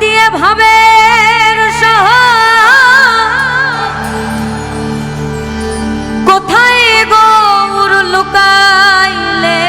দিয়ে ভাবের কোথায় গৌর লুকাইলে?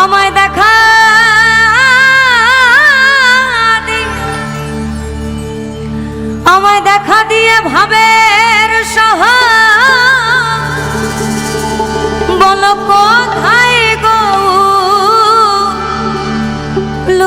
আমায় দেখা আমায় দেখা দিয়ে ভাবের শহর বলো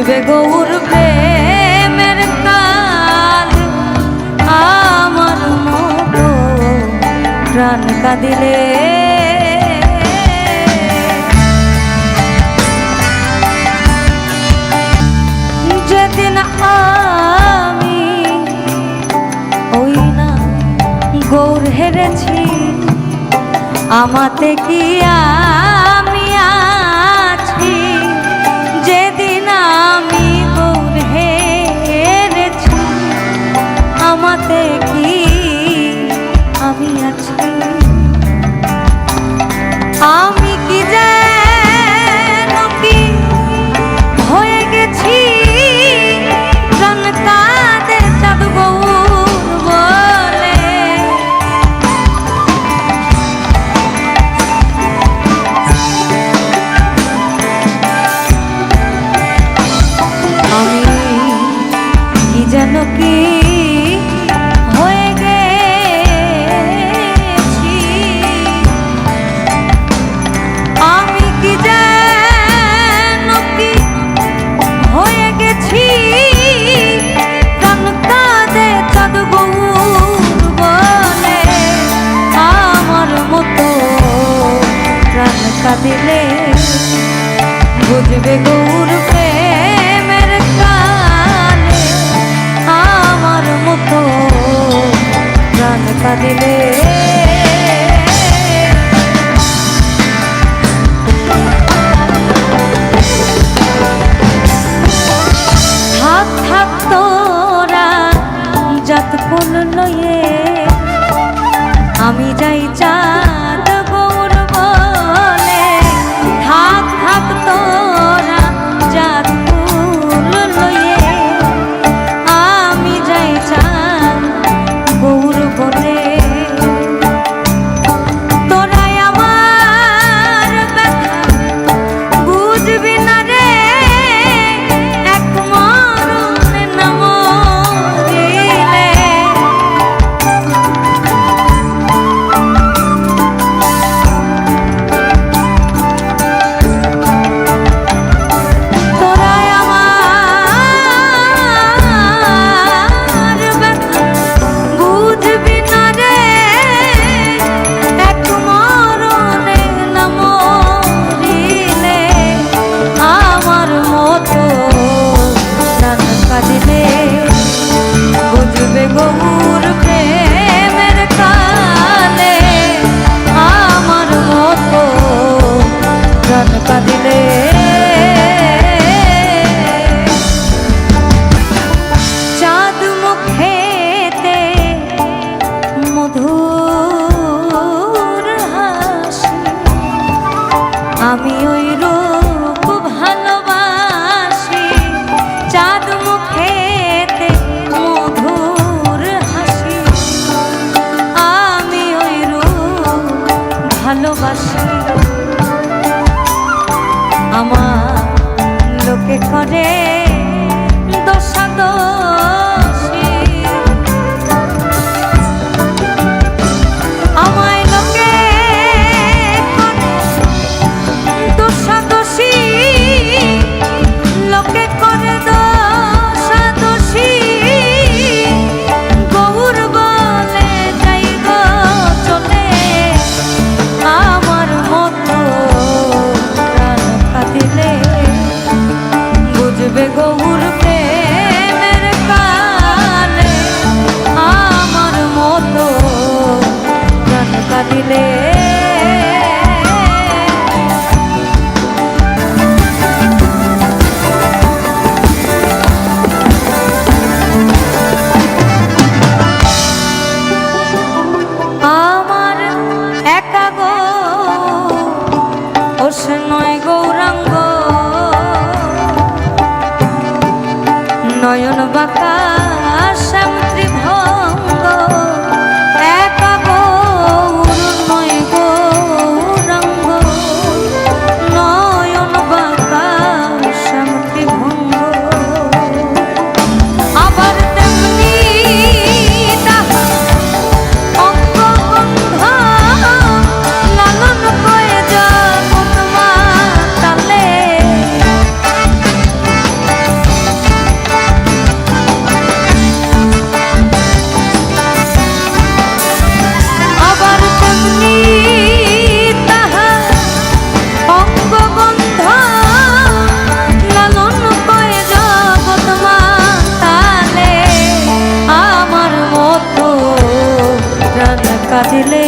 বুঝবে গৌর প্রেমের আমার যেদিন আমি ওই না গৌর হেরেছি আমাতে কি আমি কাঁদিলে বুঝবে গৌর প্রেমের কালে আমার মতো প্রাণ কাঁদিলে। আমি যাই চাঁদ day. দোষ নয় গৌরাঙ্গ। নয়ন বাঁকা কাঁদিলে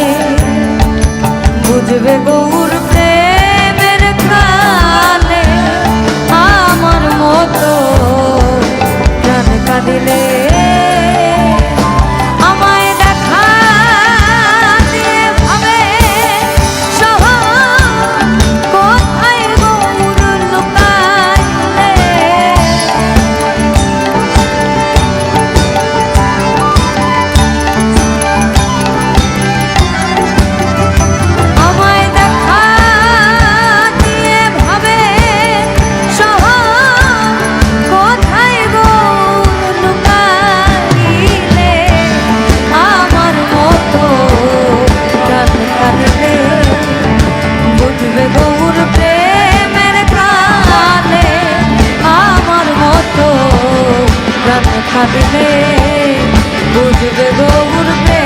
বুঝবে গৌর ভাবিলে বুঝবে গৌরবে